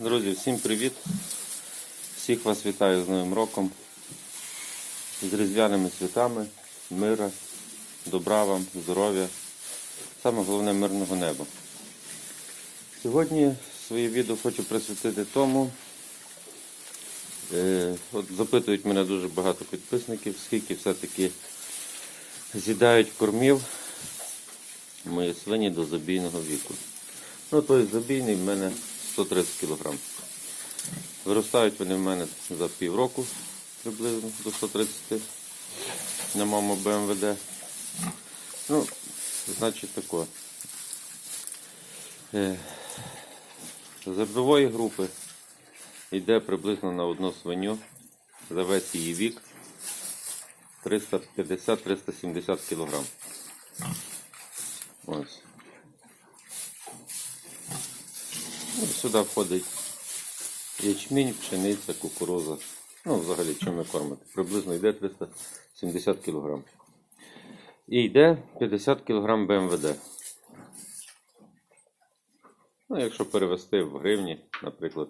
Друзі, всім привіт! Всіх вас вітаю з Новим роком, з різдвяними святами, мира, добра вам, здоров'я, саме головне мирного неба. Сьогодні своє відео хочу присвятити тому. е, от запитують мене дуже багато підписників, скільки все-таки з'їдають кормів мої свині до забійного віку. Ну, той забійний в мене 130 кг. Виростають вони в мене за півроку приблизно до 130 на маму БМВД. Ну, значить тако. Е, зернової групи йде приблизно на одну свиню за весь її вік 350-370 кг. Ось. Ну, Сюди входить ячмінь, пшениця, кукуруза. Ну, взагалі, чим ви кормите? Приблизно йде 370 кг. І йде 50 кг БМВД. Ну, якщо перевести в гривні, наприклад,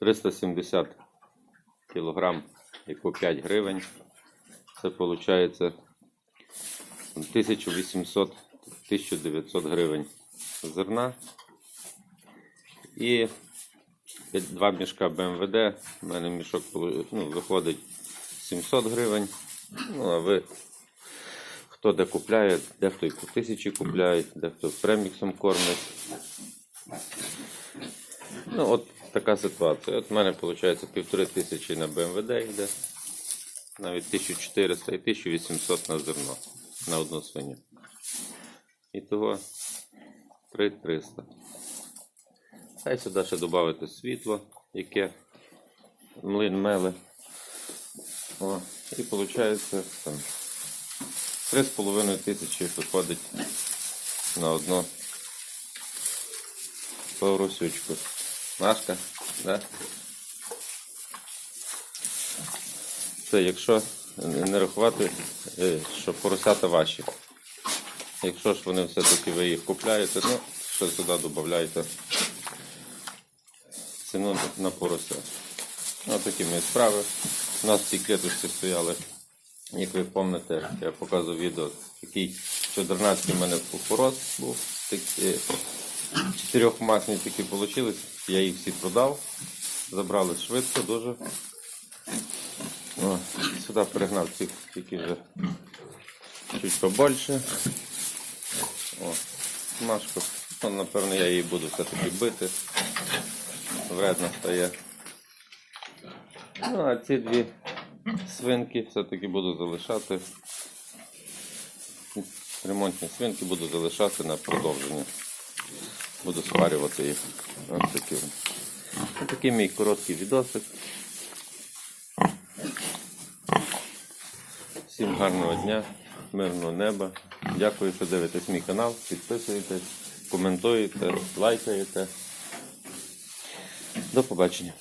370 кг і по 5 гривень, це виходить 1800-1900 гривень зерна. І два мішка БМВД. У мене мішок ну, виходить 700 гривень. Ну, а ви хто де купляє, дехто і по тисячі купляє, дехто преміксом кормить. Ну, от така ситуація. От в мене виходить півтори тисячі на БМВД йде, навіть 1400 і 1800 на зерно на одну свиню. І того 3300. Хай сюди ще додати світло, яке млин мели. О, і виходить там 3,5 тисячі виходить на одну поросючку. Машка, да? Це якщо не рахувати, е, що поросята ваші. Якщо ж вони все-таки ви їх купляєте, ну, що сюди додаєте ціну на порося. Ось такі ми справи. У нас ці клеточки стояли, як ви пам'ятаєте, я показував відео, такий 14 у мене купорос був. Такі, чотирьохмасні такі вийшли. Я їх всі продав. Забрали швидко дуже. О, сюди перегнав цих тільки вже чуть побольше. О, машку. Ну, напевно, я її буду все-таки бити. Вредно стає. Ну, а ці дві свинки все-таки буду залишати. Ремонтні свинки буду залишати на продовження. Буду спарювати їх. Ось такі. Ось такий мій короткий відосик. Всім гарного дня, мирного неба. Дякую, що дивитесь мій канал, підписуєтесь, коментуєте, лайкаєте. До побачення.